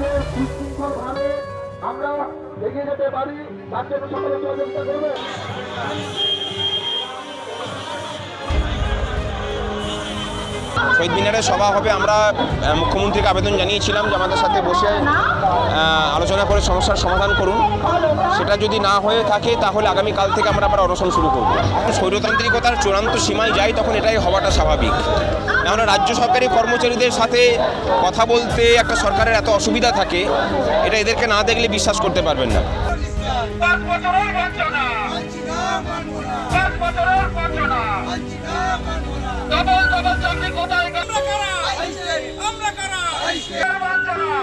যাতে সুশৃঙ্খলভাবে আমরা এগিয়ে যেতে পারি, তার জন্য সকলে সহযোগিতা শহীদ মিনারে সভা হবে, আমরা মুখ্যমন্ত্রীকে আবেদন জানিয়েছিলাম যে আমাদের সাথে বসে আলোচনা করে সমস্যার সমাধান করুন। সেটা যদি না হয়ে থাকে, তাহলে আগামীকাল থেকে আমরা আবার অনশন শুরু করব। স্বৈরতান্ত্রিকতার চূড়ান্ত সীমায় যাই, তখন এটাই হওয়াটা স্বাভাবিক। আমরা রাজ্য সরকারি কর্মচারীদের সাথে কথা বলতে একটা সরকারের এত অসুবিধা থাকে, এটা এদেরকে না দেখলে বিশ্বাস করতে পারবেন না। আমরা কারা? আমরা কারা?